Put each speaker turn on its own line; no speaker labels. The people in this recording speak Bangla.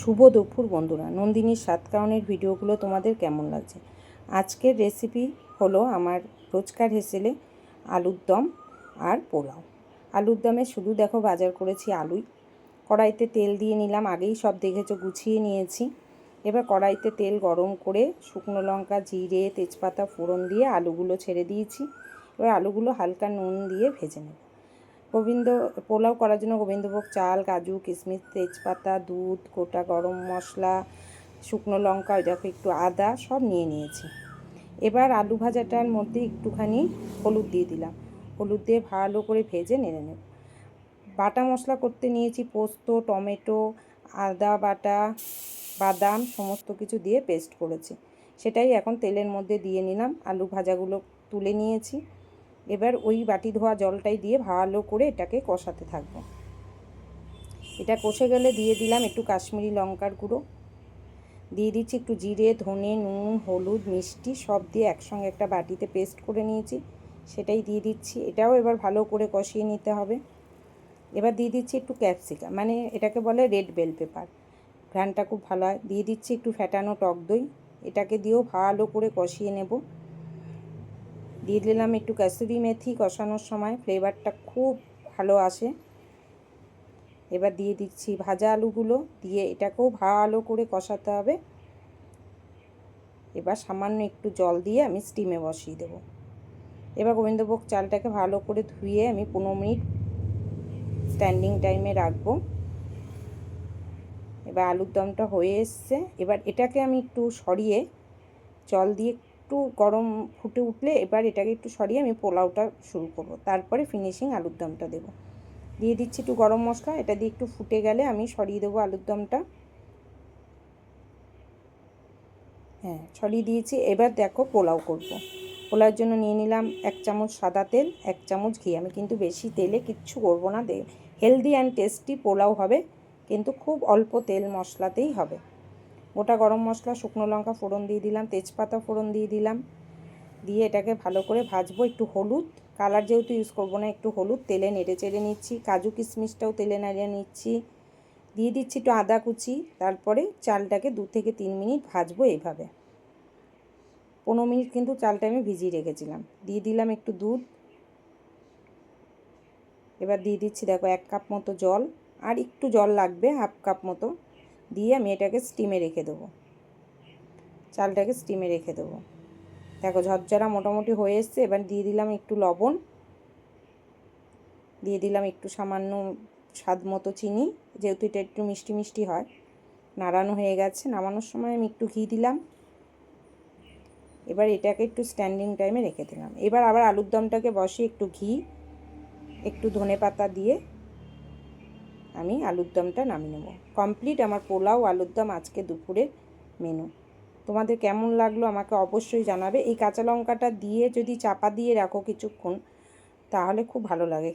শুভ দুপুর বন্ধুরা। নন্দিনীর সাত কারণের ভিডিওগুলো তোমাদের কেমন লাগছে? আজকের রেসিপি হলো আমার রোজকার হেসেলে আলুর দম আর পোলাও। আলুর দমে শুধু দেখো বাজার করেছি আলুই। কড়াইতে তেল দিয়ে নিলাম, আগেই সব দেখেছ, গুছিয়ে নিয়েছি। এবার কড়াইতে তেল গরম করে শুকনো লঙ্কা, জিরে, তেজপাতা, ফোড়ন দিয়ে আলুগুলো ছেড়ে দিয়েছি। এবার আলুগুলো হালকা নুন দিয়ে ভেজে নেব। গোবিন্দ, পোলাও করার জন্য গোবিন্দভোগ চাল, কাজু, কিশমিশ, তেজপাতা, দুধ, গোটা গরম মশলা, শুকনো লঙ্কা, ওই দেখো একটু আদা, সব নিয়ে নিয়েছি। এবার আলু ভাজাটার মধ্যে একটুখানি হলুদ দিয়ে দিলাম। হলুদ দিয়ে ভালো করে ভেজে নেড়ে নেব। বাটা মশলা করতে নিয়েছি পোস্ত, টমেটো, আদা বাটা, বাদাম, সমস্ত কিছু দিয়ে পেস্ট করেছি। সেটাই এখন তেলের মধ্যে দিয়ে নিলাম। আলু ভাজাগুলো তুলে নিয়েছি। এবার ওই বাটি ধোয়া জলটাই দিয়ে ভালো করে এটাকে কষাতে থাকব। এটা কষে গেলে দিয়ে দিলাম একটু কাশ্মীরি লঙ্কার গুঁড়ো। দিয়ে দিচ্ছি একটু জিরে, ধনে, নুন, হলুদ, মিষ্টি সব দিয়ে একসঙ্গে একটা বাটিতে পেস্ট করে নিয়েছি। সেটাই দিয়ে দিচ্ছি। এটাও এবার ভালো করে কষিয়ে নিতে হবে। এবার দিয়ে দিচ্ছি একটু ক্যাপসিকাম মানে এটাকে বলে রেড বেল পেপার। ঘ্রানটা খুব ভালো হয়। দিয়ে দিচ্ছি একটু ফ্যাটানো টক দই। এটাকে দিয়েও ভালো করে কষিয়ে নেব। দিয়ে দিলাম একটু কাসুরি মেথি কষানোর সময়। ফ্লেভারটা খুব ভালো আসে। এবার দিয়ে দিচ্ছি ভাজা আলুগুলো। দিয়ে এটাকেও ভালো করে কষাতে হবে। এবার সামান্য একটু জল দিয়ে আমি স্টিমে বসিয়ে দেবো। এবার গোবিন্দভোগ চালটাকে ভালো করে ধুয়ে আমি পনেরো মিনিট স্ট্যান্ডিং টাইমে রাখব। এবার আলুর দমটা হয়ে এসছে। এবার এটাকে আমি একটু সরিয়ে জল দিয়ে একটু গরম ফুটে উঠলে এবার এটাকে একটু সরিয়ে আমি পোলাওটা শুরু করব। তারপরে ফিনিশিং আলুর দমটা দেবো। দিয়ে দিচ্ছি একটু গরম মশলা, এটা দিয়ে একটু ফুটে গেলে আমি সরিয়ে দেবো আলুর দমটা। হ্যাঁ ছড়িয়ে দিয়েছি। এবার দেখো পোলাও করব। পোলাওর জন্য নিয়ে নিলাম এক চামচ সাদা তেল, এক চামচ ঘি। আমি কিন্তু বেশি তেলে কিচ্ছু করব না। হেলদি অ্যান্ড টেস্টি পোলাও হবে, কিন্তু খুব অল্প তেল মশলাতেই হবে। গোটা গরম মশলা, শুকনো লঙ্কা ফোড়ন দিয়ে দিলাম, তেজপাতা ফোড়ন দিয়ে দিলাম, দিয়ে এটাকে ভালো করে ভাজবো একটু হলুদ। কালার যেহেতু ইউজ করব না, একটু হলুদ তেলে নেড়ে চেড়ে নিচ্ছি, কাজু কিশমিশটাও তেলে নাড়িয়ে নিচ্ছি। দিয়ে দিচ্ছি একটু আদা কুচি, তারপরে চালটাকে দু থেকে তিন মিনিট ভাজবো এইভাবে। পনেরো মিনিট কিন্তু চালটা আমি ভিজিয়ে রেখেছিলাম। দিয়ে দিলাম একটু দুধ। এবার দিয়ে দিচ্ছি দেখো এক কাপ মতো জল, আর একটু জল লাগবে, হাফ কাপ মতো। দিয়ে আমি এটাকে স্টিমে রেখে দেবো। চালটাকে স্টিমে রেখে দেবো। দেখো ঝরঝরা মোটামুটি হয়ে এসছে, এবার দিয়ে দিলাম একটু লবণ। দিয়ে দিলাম একটু সামান্য স্বাদ মতো চিনি, যেহেতু এটা একটু মিষ্টি মিষ্টি হয়। নাড়ানো হয়ে গেছে, নামানোর সময় আমি একটু ঘি দিলাম। এবার এটাকে একটু স্ট্যান্ডিং টাইমে রেখে দিলাম। এবার আবার আলুর দমটাকে বসে একটু ঘি, একটু ধনে পাতা দিয়ে আমি আলুর দমটা নামিয়ে নেব। কমপ্লিট আমার পোলাও, আলুর দম আজকে দুপুরে মেনু। তোমাদের কেমন লাগল আমাকে অবশ্যই জানাবে। এই কাঁচা লঙ্কাটা দিয়ে যদি চাপা দিয়ে রাখো কিছুক্ষণ, তাহলে খুব ভালো লাগে